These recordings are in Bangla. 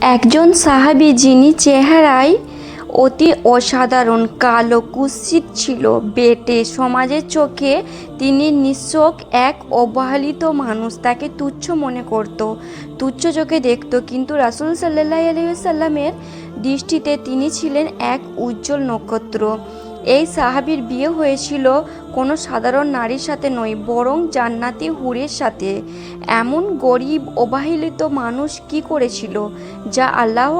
একজন সাহাবি যিনি চেহারায় অতি অসাধারণ, কালো কুৎসিত ছিল, বেটে সমাজের চোখে তিনি নিঃশোক এক অবহেলিত মানুষ, তাকে তুচ্ছ মনে করত, তুচ্ছ চোখে দেখত। কিন্তু রাসুল সাল্লাহ আলিয়াল্লামের দৃষ্টিতে তিনি ছিলেন এক উজ্জ্বল নক্ষত্র। এই সাহাবীর বিয়ে হয়েছিল কোনো সাধারণ নারীর সাথে নয়, বরং জান্নাতি হুরের সাথে। এমন গরিব, অবহেলিত মানুষ কি করেছিল যা আল্লাহ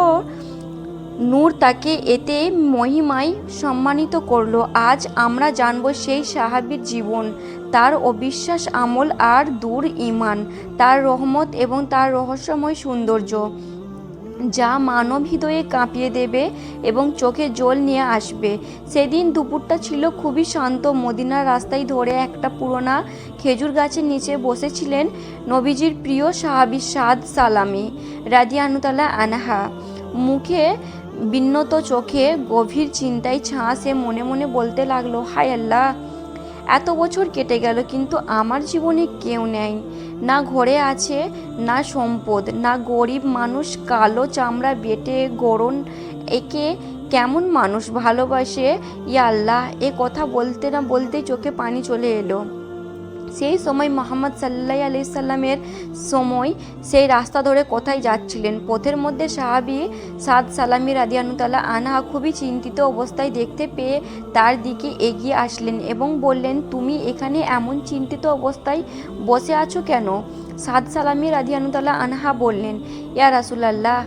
নূর তাকে এতে মহিমায় সম্মানিত করল? আজ আমরা জানব সেই সাহাবীর জীবন, তার অবিশ্বাস আমল আর দূর ইমান তার রহমত এবং তার রহস্যময় সৌন্দর্য। যা মানব হৃদয়ে কাঁপিয়ে দেবে এবং চোখে জল নিয়ে আসবে। সেদিন দুপুরটা ছিল খুবই শান্ত। মদিনার রাস্তায় ধরে একটা পুরোনা খেজুর গাছের নিচে বসেছিলেন নবীজির প্রিয় সাহাবি সাদ সালামি রাদিয়ানুতালা আনহা। মুখে বিন্নত চোখে গভীর চিন্তায় ছাঁ সে মনে মনে বলতে লাগল, হায় আল্লাহ! এত বছর কেটে গেল, কিন্তু আমার জীবনে কেউ নেই। না ঘরে আছে, না সম্পদ, না গরিব মানুষ কালো চামড়া বেটে গরম একে কেমন মানুষ ভালোবাসে? ইয়া আল্লাহ, এ কথা বলতে না বলতে চোখে পানি চলে এলো। সেই সময় মোহাম্মদ সাল্লাহ আলি সাল্লামের সময় সেই রাস্তা ধরে কোথায় যাচ্ছিলেন? পথের মধ্যে সাহাবি সাদ সালামি রাদিয়ানুতাল্লাহ আনহা খুবই চিন্তিত অবস্থায় দেখতে পেয়ে তার দিকে এগিয়ে আসলেন এবং বললেন, তুমি এখানে এমন চিন্তিত অবস্থায় বসে আছো কেন? সাদ সালামি রাদিয়ানুতাল্লাহ আনহা বললেন, ইয়া রাসুলাল্লাহ,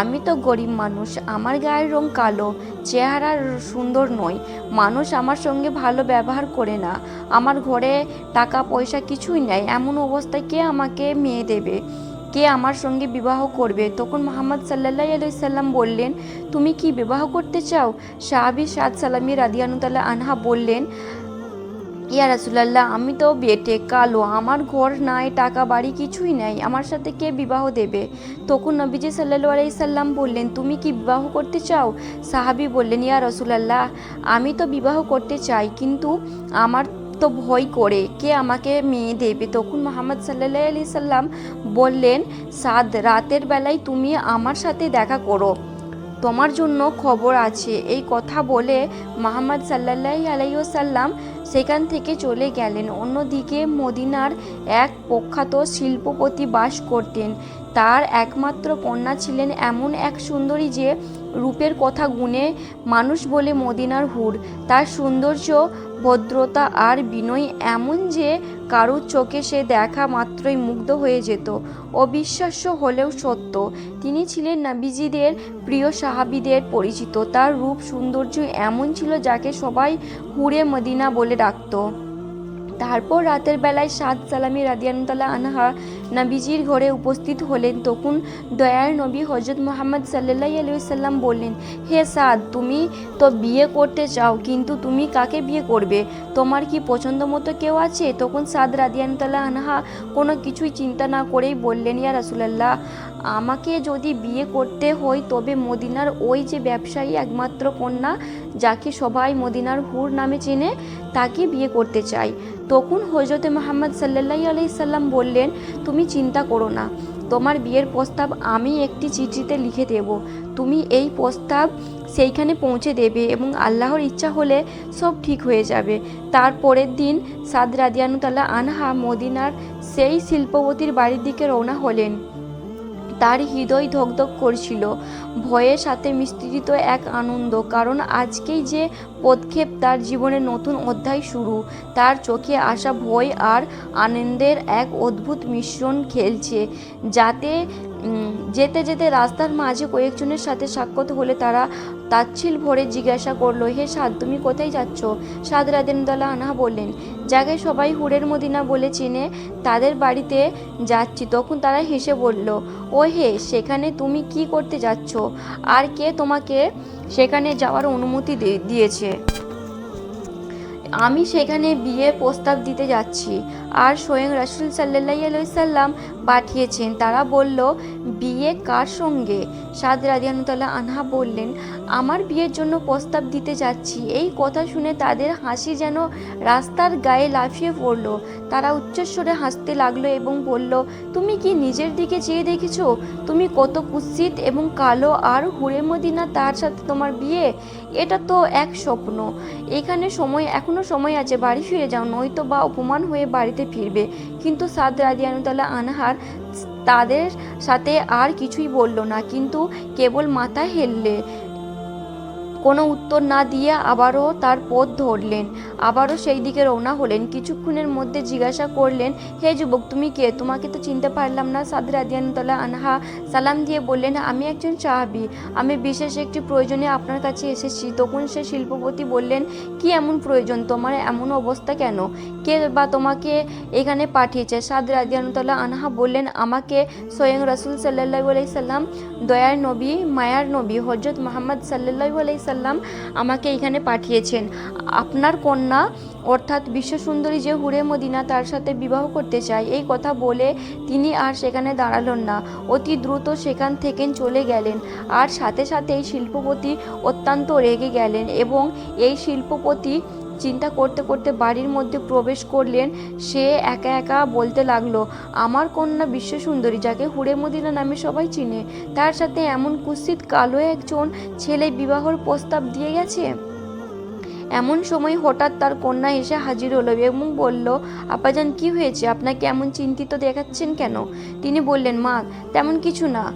আমি তো গরিব মানুষ, আমার গায়ের রং কালো, চেহারা সুন্দর নয় মানুষ আমার সঙ্গে ভালো ব্যবহার করে না, আমার ঘরে টাকা পয়সা কিছুই নেই, এমন অবস্থায় কে আমাকে মেয়ে দেবে? কে আমার সঙ্গে বিবাহ করবে? তখন মোহাম্মদ সাল্লাহ আলাইসাল্লাম বললেন, তুমি কি বিবাহ করতে চাও? সাহাবি সাদ সালামি রাদিয়ানুতাল্লাহ আনহা বললেন ইয়া রাসুলাল্লাহ, আমি তো বেটে, কালো, আমার ঘর নাই, টাকা বাড়ি কিছুই নাই, আমার সাথে কে বিবাহ দেবে? তখন নবীজি সাল্লাল্লাহু আলাইহি সাল্লাম বললেন, তুমি কি বিবাহ করতে চাও? সাহাবি বললেন, ইয়া রসুলাল্লাহ, আমি তো বিবাহ করতে চাই, কিন্তু আমার তো ভয় করে, কে আমাকে মেয়ে দেবে? তখন মোহাম্মদ সাল্লাহ আলি সাল্লাম বললেন, সাদ, রাতের বেলায় তুমি আমার সাথে দেখা করো, তোমার জন্য খবর আছে। এই কথা বলে মোহাম্মদ সাল্লাহ আলাইসাল্লাম সেখান থেকে চলে গেলেন। অন্যদিকে মদিনার এক প্রখ্যাত শিল্পপতি বাস করতেন। তার একমাত্র কন্যা ছিলেন এমন এক সুন্দরী যে রূপের কথা গুনে মানুষ বলে মদিনার হুর। তার সৌন্দর্য ভদ্রতা আর বিনয় এমন যে কারুর চোখে সে দেখা মাত্রই মুগ্ধ হয়ে যেত। অবিশ্বাস্য হলেও সত্য, তিনি ছিলেন নাবিজিদের, প্রিয় সাহাবিদের পরিচিত। তার রূপ সৌন্দর্য এমন ছিল যাকে সবাই হুরে মদিনা বলে ডাকত। তারপর রাতের বেলায় সাদ সালামি রাদিয়ানুতাল্লাহ আনহা নবীজির ঘরে উপস্থিত হলেন তখন দয়ার নবী হজরত মোহাম্মদ সাল্লাহ আলুসাল্লাম বললেন, হে সাদ, তুমি তো বিয়ে করতে চাও, কিন্তু তুমি কাকে বিয়ে করবে? তোমার কি পছন্দ মতো কেউ আছে? তখন সাদ রাদিয়ানুতাল্লাহ আনহা কোনো কিছুই চিন্তা না করেই বললেন, ইয়া রাসুলাল্লাহ, আমাকে যদি বিয়ে করতে হয়, তবে মদিনার ওই যে ব্যবসায়ী একমাত্র কন্যা, যাকে সবাই মদিনার হুর নামে চেনে, তাকে বিয়ে করতে চাই। তখন হজরতে মোহাম্মদ সাল্লাহ আলাই সাল্লাম বললেন, তুমি চিন্তা করো না। তোমার বিয়ের প্রস্তাব আমি একটি চিঠিতে লিখে দেব। তুমি এই প্রস্তাব সেইখানে পৌঁছে দেবে এবং আল্লাহর ইচ্ছা হলে সব ঠিক হয়ে যাবে। তারপরের দিন সাদ রাদিয়ানুতাল্লাহ আনহা মদিনার সেই শিল্পপতির বাড়ির দিকে রওনা হলেন। তার হৃদয় ধকধক করছিল। ভয়ের সাথে মিশ্রিত এক আনন্দ, কারণ আজকেই যে পদক্ষেপ তার জীবনের নতুন অধ্যায় শুরু, তার চোখে আসা ভয় আর আনন্দের এক অদ্ভুত মিশ্রণ খেলছে। যাতে যেতে যেতে রাস্তার মাঝে কয়েকজনের সাথে সাক্ষাৎ হলে তারা তাচ্ছিল ভরে জিজ্ঞাসা করল, হে সাদ তুমি কোথায় যাচ্ছ? সাদ রাদেনদোল্লা আনহা বললেন জায়গায় সবাই হুরের মদিনা বলে চিনে, তাদের বাড়িতে যাচ্ছি। তখন তারা হেসে বলল ও হে সেখানে তুমি কি করতে যাচ্ছ? আর কে তোমাকে সেখানে যাওয়ার অনুমতি দিয়েছে? আমি সেখানে বিয়ে প্রস্তাব দিতে যাচ্ছি। আর স্বয়ং রাসুল সাল্লাহ আলাইসাল্লাম পাঠিয়েছেন। তারা বলল, বিয়ে কার সঙ্গে? সাদ রাদিয়ানুতাল্লাহ আনহা বললেন, আমার বিয়ের জন্য প্রস্তাব দিতে যাচ্ছি। এই কথা শুনে তাদের হাসি যেন রাস্তার গায়ে লাফিয়ে পড়ল। তারা উচ্চস্বরে হাসতে লাগল এবং বলল, তুমি কি নিজের দিকে চেয়ে দেখেছ? তুমি কত কুৎসিত এবং কালো, আর হুড়ে মদিনা তার সাথে তোমার বিয়ে? এটা তো এক স্বপ্ন। এখানে সময়, এখনও সময় আছে, বাড়ি ফিরে যাও নয়তো বা অপমান হয়ে বাড়িতে ফিরবে। কিন্তু সাদ রাদিয়ানুতাল্লাহ আনহার তাদের সাথে আর কিছুই বলল না। কিন্তু কেবল মাথা হেললে কোনো উত্তর না দিয়ে আবারও তার পথ ধরলেন। আবারও সেই দিকে রওনা হলেন। কিছুক্ষণের মধ্যে জিজ্ঞাসা করলেন, হে যুবক, তুমি কে? তোমাকে তো চিনতে পারলাম না। সাদ রাদিয়ানুতলা আনহা সালাম দিয়ে বললেন, আমি একজন সাহাবি। আমি বিশেষ একটি প্রয়োজনে আপনার কাছে এসেছি। তখন সে শিল্পপতি বললেন, কি এমন প্রয়োজন? তোমার এমন অবস্থা কেন? কে বা তোমাকে এখানে পাঠিয়েছে? সাদ রাদিয়ানুতলা আনহা বললেন, আমাকে স্বয়ং রাসুল সাল্লাহ আলাইসাল্লাম দয়ার নবী, মায়ার নবী হজরত মোহাম্মদ সাল্লাহ আলাইসাল্লাম আমাকে এখানে পাঠিয়েছেন। আপনার কন্যা, অর্থাৎ বিশ্বসুন্দরী যে হুরে মদিনা তার সাথে বিবাহ করতে চায়, এই কথা বলে তিনি আর সেখানে দাঁড়ালেন না। অতি দ্রুত সেখান থেকে চলে গেলেন আর সাথে সাথে এই শিল্পপতি অত্যন্ত রেগে গেলেন এবং এই শিল্পপতি চিন্তা করতে করতে বাড়ির মধ্যে প্রবেশ করলেন, সে একা একা বলতে লাগল, আমার কন্যা বিশ্বসুন্দরী, যাকে হুড়ে মদিনা নামে সবাই চিনে, তার সাথে এমন কুৎসিত কালো একজন ছেলে বিবাহর প্রস্তাব দিয়ে গেছে? এমন সময় হঠাৎ তার কন্যা এসে হাজির হলো এবং বলল, আপাজান, কি হয়েছে? আপনাকে এমন চিন্তিত দেখাচ্ছেন কেন? তিনি বললেন, মা, তেমন কিছু না।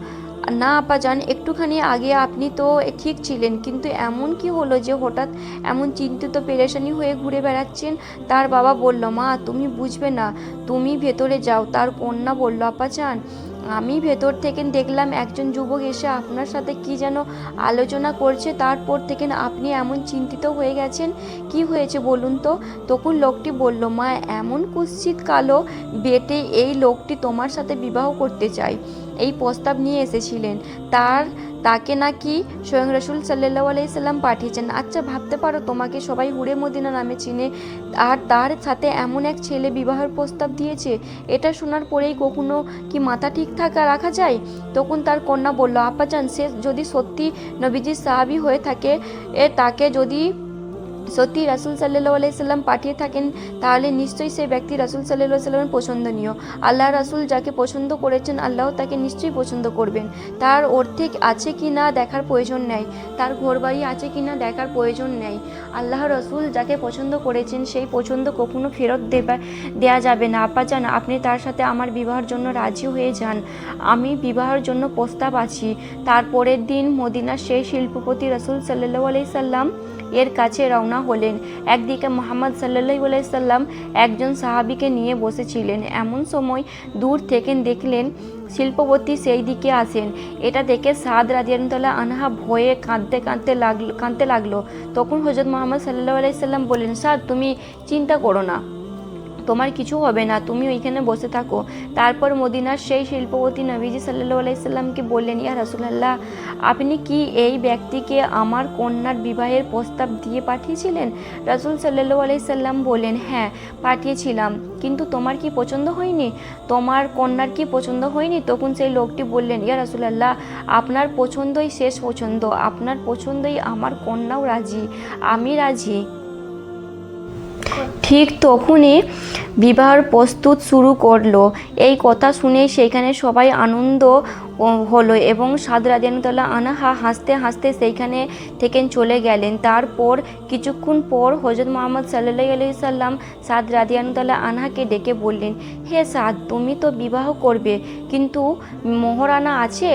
না, আপা আপাজান একটুখানি আগে আপনি তো ঠিক ছিলেন, কিন্তু এমন কি হলো যে হঠাৎ এমন চিন্তিত পেরেশানি হয়ে ঘুরে বেড়াচ্ছেন? তার বাবা বলল, মা, তুমি বুঝবে না, তুমি ভেতরে যাও। তার কন্যা বলল আপাজান আমি ভেতর থেকে দেখলাম একজন যুবক এসে আপনার সাথে কি যেন আলোচনা করছে, তারপর থেকে আপনি এমন চিন্তিত হয়ে গেছেন? কি হয়েছে বলুন তো? তখন লোকটি বলল, মা, এমন কুৎসিত কালো বেটে এই লোকটি তোমার সাথে বিবাহ করতে চায়। এই প্রস্তাব নিয়ে এসেছিলেন। তার, তাকে নাকি স্বয়ং রসুল সাল্লাহ আলাইসাল্লাম পাঠিয়েছেন। আচ্ছা ভাবতে পারো, তোমাকে সবাই হুড়ে মদিনা নামে চিনে। আর তার সাথে এমন এক ছেলে বিবাহের প্রস্তাব দিয়েছে। এটা শোনার পরেই কখনো কি মাথা ঠিক থাকা রাখা যায়? তখন তার কন্যা বলল আপাচান সে যদি সত্যি নবীজির সাহাবি হয়ে থাকে, এ তাকে যদি সত্যি রাসুল সাল্লাহ আলাইসাল্লাম পাঠিয়ে থাকেন, তাহলে নিশ্চয়ই সেই ব্যক্তি রাসুল সাল্লাহ সাল্লামের পছন্দনীয়। আল্লাহ রাসুল যাকে পছন্দ করেছেন, আল্লাহ তাকে নিশ্চয়ই পছন্দ করবেন। তার অর্থে আছে কি না দেখার প্রয়োজন নেই, তার ঘরবাড়ি আছে কি না দেখার প্রয়োজন নেই। আল্লাহ রসুল যাকে পছন্দ করেছেন, সেই পছন্দ কখনো ফেরত দেবা, দেয়া যাবে না। আপা যান আপনি তার সাথে আমার বিবাহের জন্য রাজি হয়ে যান। আমি বিবাহের জন্য প্রস্তাব আছি। তারপরের দিন মদিনার সেই শিল্পপতি রসুল সাল্লাহ আলাইসাল্লাম এর কাছে রওনা হলেন। একদিকে মোহাম্মদ সাল্লাহ সাল্লাম একজন সাহাবিকে নিয়ে বসেছিলেন। এমন সময় দূর থেকে দেখলেন শিল্পপতি সেই দিকে আসেন। এটা দেখে সাদ রাজিয়ানতলা আনহা ভয়ে কাঁদতে কাঁদতে লাগল, কাঁদতে লাগল। তখন হজরত মোহাম্মদ সাল্লাহ আলাইসাল্লাম বললেন, সাদ, তুমি চিন্তা করো না। তোমার কিছু হবে না, তুমি ওইখানে বসে থাকো। তারপর মদিনার সেই শিল্পপতি নবীজি সাল্লু আলাইসাল্লামকে বললেন, ইয়া রাসুলাল্লাহ, আপনি কি এই ব্যক্তিকে আমার কন্যার বিবাহের প্রস্তাব দিয়ে পাঠিয়েছিলেন? রাসুল সাল্লু আলাইসাল্লাম বললেন হ্যাঁ পাঠিয়েছিলাম, কিন্তু তোমার কি পছন্দ হয়নি? তোমার কন্যার কি পছন্দ হয়নি? তখন সেই লোকটি বললেন, ইয়া রাসুলাল্লাহ, আপনার পছন্দই শেষ পছন্দ, আপনার পছন্দই আমার কন্যাও রাজি, আমি রাজি। ঠিক তখনই বিবাহের প্রস্তুত শুরু করল। এই কথা শুনে সেইখানে সবাই আনন্দ হলো এবং সাদ রাজিয়ানুতাল্লাহ আনাহা হাসতে হাসতে সেইখানে থেকে চলে গেলেন। তারপর কিছুক্ষণ পর হজরত মোহাম্মদ সাল্লাহ আলি সাল্লাম সাদ রাদিয়ানুতাল্লাহ আনহাকে ডেকে বললেন, হে সাদ তুমি তো বিবাহ করবে, কিন্তু মোহরানা আছে?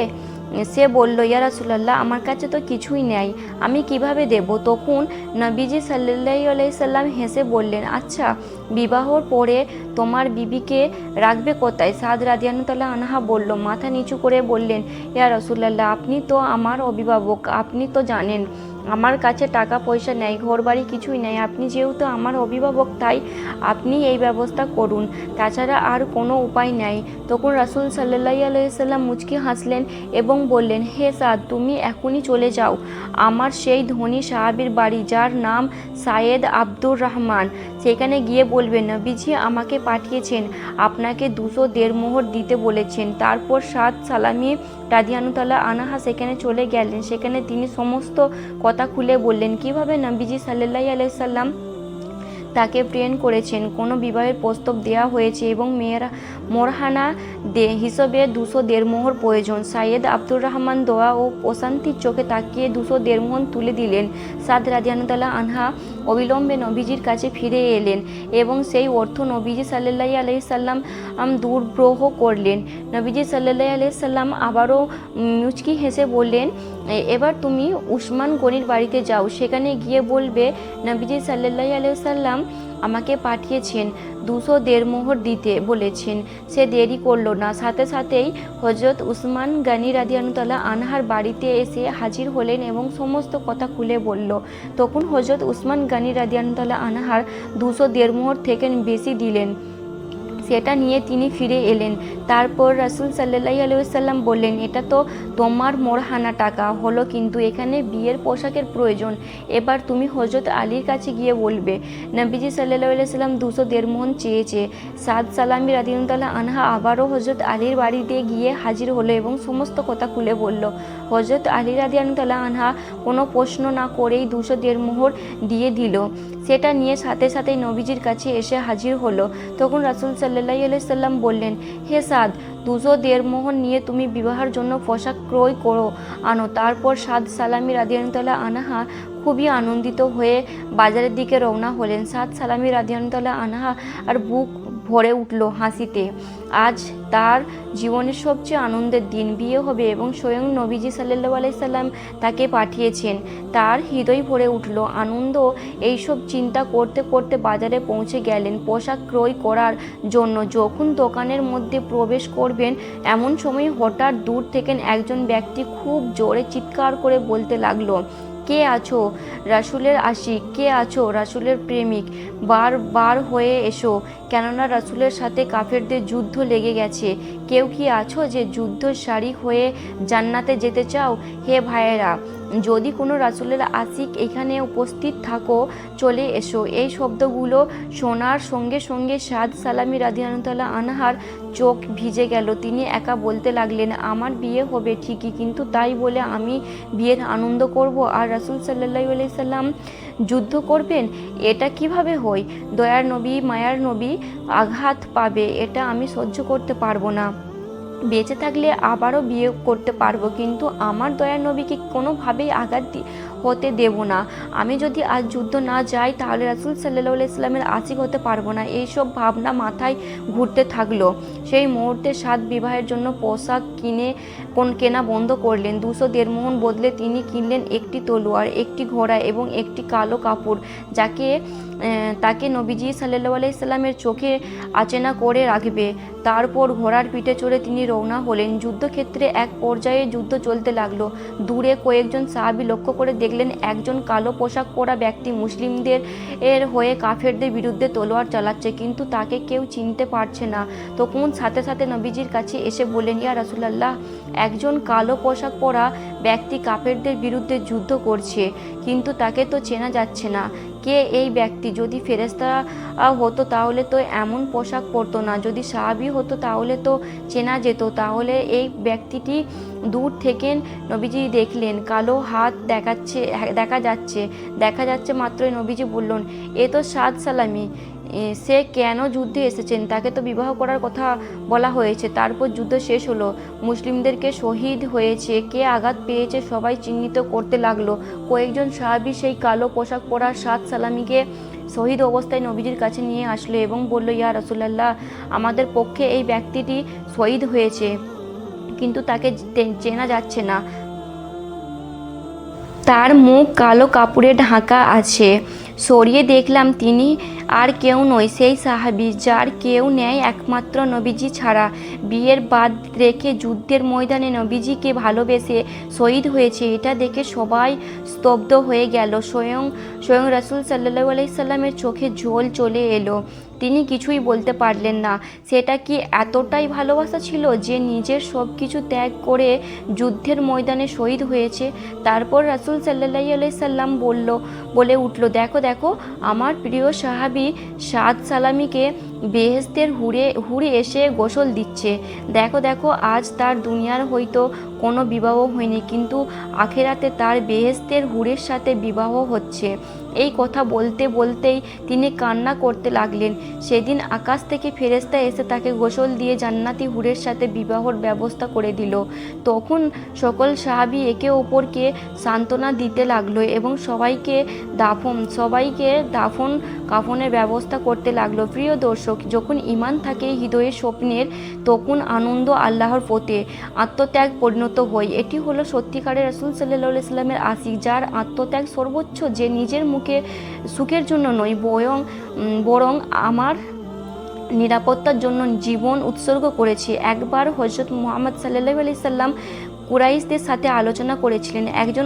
সে বলল, ইয়া রাসুলাল্লাহ, আমার কাছে তো কিছুই নেই। আমি কীভাবে দেব? তখন নবীজি সাল্লাহ আলাইসাল্লাম হেসে বললেন আচ্ছা বিবাহর পরে তোমার বিবিকে রাখবে কোথায়? সাদ রাদিয়ানুতাল্লাহ আনহা বলল, মাথা নিচু করে বললেন, ইয়া রসুল্লাহ আপনি তো আমার অভিভাবক, আপনি তো জানেন, আমার কাছে টাকা পয়সা নেই ঘর বাড়ি কিছুই নেই, আপনি যেহেতু আমার অভিভাবক, তাই আপনি এই ব্যবস্থা করুন। তাছাড়া আর কোনো উপায় নেই। তখন রাসুল সাল্লাহ আলাইসাল্লাম মুচকি হাসলেন এবং বললেন, হে সাদ, তুমি এখনই চলে যাও। আমার সেই ধনী সাহাবির বাড়ি, যার নাম সায়েদ আব্দুর রহমান। সেখানে গিয়ে বলবেন নবীজি আমাকে পাঠিয়েছেন। আপনাকে দুশো দেড় মোহর দিতে বলেছেন। তারপর সাত সালামি রাদিয়ানুতাল্লাহ আনাহা সেখানে চলে গেলেন। সেখানে তিনি সমস্ত কথা খুলে বললেন, কীভাবে নবীজি সাল্লাহ আলাইসাল্লাম তাকে প্রেরণ করেছেন? কোনো বিবাহের প্রস্তাব দেওয়া হয়েছে এবং মেয়েরা মোরহানা দে হিসেবে দুশো দেড় মোহর প্রয়োজন। সাইয়েদ আব্দুর রহমান দোয়া ও প্রশান্তির চোখে তাকিয়ে দুশো দেড় মোহর তুলে দিলেন। সাদ রাজিয়ানুতাল্লাহ আনহা অবিলম্বে নবীজির কাছে ফিরে এলেন এবং সেই অর্থ নবীজি সাল্লাহ আলাইসাল্লাম দুর্গ্রহ করলেন। নবীজি সাল্লাহ আলাইসাল্লাম আবারও মুচকি হেসে বললেন এবার তুমি উসমান গনির বাড়িতে যাও। সেখানে গিয়ে বলবে, নবীজি সাল্লাহ আলাইসাল্লাম আমাকে পাঠিয়েছেন। দুশো দেড় মোহর দিতে বলেছেন। সে দেরি করল না। সাথে সাথেই হজরত উসমান গানি রাদিয়ানুতাল্লাহ আনহার বাড়িতে এসে হাজির হলেন এবং সমস্ত কথা খুলে বলল, তখন হজরত উসমান গানি রাদিয়ানুতাল্লাহ আনহার দুশো দেড় মোহর থেকে বেশি দিলেন। সেটা নিয়ে তিনি ফিরে এলেন। তারপর রাসুল সাল্লাহ আলুসাল্লাম বললেন, এটা তো তোমার মোরহানা টাকা, হলো কিন্তু এখানে বিয়ের পোশাকের প্রয়োজন। এবার তুমি হজরত আলীর কাছে গিয়ে বলবে, নবীজি সাল্লাহ সাল্লাম দুশো দেড় মোহন চেয়েছে। সাদ সালামি রাদিউতাল্লাহ আনহা আবারও হজরত আলীর বাড়িতে গিয়ে হাজির হলো এবং সমস্ত কথা খুলে বলল। হজরত আলী রাদিয়ানুতাল্লাহ আনহা কোনো প্রশ্ন না করেই দুশো দেড় মোহর দিয়ে দিল। সেটা নিয়ে সাথে সাথেই নবীজির কাছে এসে হাজির হলো। তখন রাসুল সাল্লাহ সাল্লাম বললেন, হে সাদ দুশো দেড় মোহন নিয়ে তুমি বিবাহের জন্য পোশাক ক্রয় করো, আনো। তারপর সাদ সালামি রাধিয়ানতলা আনাহা খুবই আনন্দিত হয়ে বাজারের দিকে রওনা হলেন। সাদ সালামি রাধিয়ানতলা আনাহা আর বুক ভরে উঠল হাসিতে। আজ তার জীবনের সবচেয়ে আনন্দের দিন। বিয়ে হবে এবং স্বয়ং নবীজি সাল্লাহ আলাইসাল্লাম তাকে পাঠিয়েছেন। তার হৃদয় ভরে উঠল। আনন্দ, এইসব চিন্তা করতে করতে বাজারে পৌঁছে গেলেন। পোশাক ক্রয় করার জন্য যখন দোকানের মধ্যে প্রবেশ করবেন, এমন সময় হঠাৎ দূর থেকে একজন ব্যক্তি খুব জোরে চিৎকার করে বলতে লাগল কে আছো? রাসুলের আশিক, কে আছো? রাসুলের প্রেমিক। বার বার হয়ে এসো। কেননা রাসুলের সাথে কাফেরদের যুদ্ধ লেগে গেছে। কেউ কি আছো যে যুদ্ধ সারি হয়ে জান্নাতে যেতে চাও? হে ভাইয়েরা যদি কোনো রাসুলের আশিক এখানে উপস্থিত থাকো, চলে এসো। এই শব্দগুলো শোনার সঙ্গে সঙ্গে সাদ সালামি রাদিয়ানুতাল্লাহ আনহার চোখ ভিজে গেল। তিনি একা বলতে লাগলেন, আমার বিয়ে হবে ঠিকই, কিন্তু তাই বলে আমি বিয়ের আনন্দ করব আর রাসুল সাল্লাহ সাল্লাম যুদ্ধ করবেন? এটা কীভাবে হয়? দয়ার নবী, মায়ার নবী আঘাত পাবে, এটা আমি সহ্য করতে পারব না। বেঁচে থাকলে আবারও বিয়ে করতে পারব কিন্তু আমার দয়ার নবীকে কোনোভাবেই আঘাত দি- হতে দেব না। আমি যদি আজ যুদ্ধ না যাই, তাহলে রাসুল সাল্লাহ ইসলামের আশিক হতে পারব না। এইসব ভাবনা মাথায় ঘুরতে থাকল। সেই মুহূর্তে সাত বিবাহের জন্য পোশাক কিনে কোন কেনা বন্ধ করলেন। দুশো দেড় মোহন বদলে তিনি কিনলেন একটি তলোয়ার, একটি ঘোড়া এবং একটি কালো কাপড়, যাকে তাকে নবীজি সাল্লাহ আলাইসাল্লামের চোখে আচেনা করে রাখবে। তারপর ঘোড়ার পিঠে চড়ে তিনি রওনা হলেন। যুদ্ধক্ষেত্রে এক পর্যায়ে যুদ্ধ চলতে লাগল। দূরে কয়েকজন সাহাবি লক্ষ্য করে দেখলেন একজন কালো পোশাক পরা ব্যক্তি মুসলিমদের এর হয়ে কাফেরদের বিরুদ্ধে তলোয়ার চালাচ্ছে, কিন্তু তাকে কেউ চিনতে পারছে না। তখন সাথে সাথে নবীজির কাছে এসে বললেন, ইয়া রাসুলাল্লাহ, একজন কালো পোশাক পরা ব্যক্তি কাফেরদের বিরুদ্ধে যুদ্ধ করছে, কিন্তু তাকে তো চেনা যাচ্ছে না। কে এই ব্যক্তি? যদি ফেরেস্তা হতো তাহলে তো এমন পোশাক পরতো না। যদি সাহাবি হতো তাহলে তো চেনা যেত। তাহলে এই ব্যক্তিটি দূর থেকে নবীজি দেখলেন, কালো হাত দেখাচ্ছে, দেখা যাচ্ছে দেখা যাচ্ছে মাত্রই নবীজি বললেন, এ তো সাদ সালামি সে কেন যুদ্ধে এসেছেন? তাকে তো বিবাহ করার কথা বলা হয়েছে, তারপর যুদ্ধ শেষ হলো। মুসলিমদেরকে শহীদ হয়েছে, কে আঘাত পেয়েছে সবাই চিহ্নিত করতে লাগল। কয়েকজন সাহাবি সেই কালো পোশাক পরা সাত সালামিকে শহীদ অবস্থায় নবীজির কাছে নিয়ে আসলো এবং বলল, ইয়া রসুল্লাহ আমাদের পক্ষে এই ব্যক্তিটি শহীদ হয়েছে। কিন্তু তাকে চেনা যাচ্ছে না। তার মুখ কালো কাপড়ে ঢাকা আছে। সরিয়ে দেখলাম তিনি আর কেউ নয়, সেই সাহাবি যার কেউ নেয় একমাত্র নবীজি ছাড়া। বিয়ের বাদ রেখে যুদ্ধের ময়দানে নবীজিকে ভালোবেসে শহীদ হয়েছে, এটা দেখে সবাই স্তব্ধ হয়ে গেল। স্বয়ং স্বয়ং রাসুল সাল্লাহ আলাইসাল্লামের চোখে ঝোল চলে এলো। তিনি কিছুই বলতে পারলেন না। সেটা কি এতটাই ভালোবাসা ছিল যে নিজের সব কিছু ত্যাগ করে যুদ্ধের ময়দানে শহীদ হয়েছে? তারপর রাসুল সাল্লাহ সাল্লাম বলল, বলে উঠল, দেখো দেখো, আমার প্রিয় সাহাবি সাদ সালামিকে বেহেস্তের হুড়ে হুড়ে এসে গোসল দিচ্ছে। দেখো দেখো, আজ তার দুনিয়ার হয়তো কোনো বিবাহ হয়নি, কিন্তু আখেরাতে তার বেহেস্তের হুড়ের সাথে বিবাহ হচ্ছে। এই কথা বলতে বলতেই তিনি কান্না করতে লাগলেন। সেদিন আকাশ থেকে ফেরেস্তা এসে তাকে গোসল দিয়ে জান্নাতি হুরের সাথে বিবাহর ব্যবস্থা করে দিল। তখন সকল সাহাবি একে অপরকে সান্ত্বনা দিতে লাগল এবং সবাইকে দাফন সবাইকে দাফন কাফনের ব্যবস্থা করতে লাগল। প্রিয় দর্শক, যখন ইমান থাকে হৃদয়ে স্বপ্নের, তখন আনন্দ আল্লাহর পথে। আত্মত্যাগ পরিণত হয় এটি হলো সত্যিকারের রসুল সাল্লাহ ইসলামের আশিক, যার আত্মত্যাগ সর্বোচ্চ যে নিজের মুখে সুখের জন্য নয়, বয়ং বরং আমার নিরাপত্তার জন্য জীবন উৎসর্গ করেছি। একবার হজরত মোহাম্মদ সাল্লাহ আলি সাল্লাম কুরাইশদের সাথে আলোচনা করেছিলেন। একজন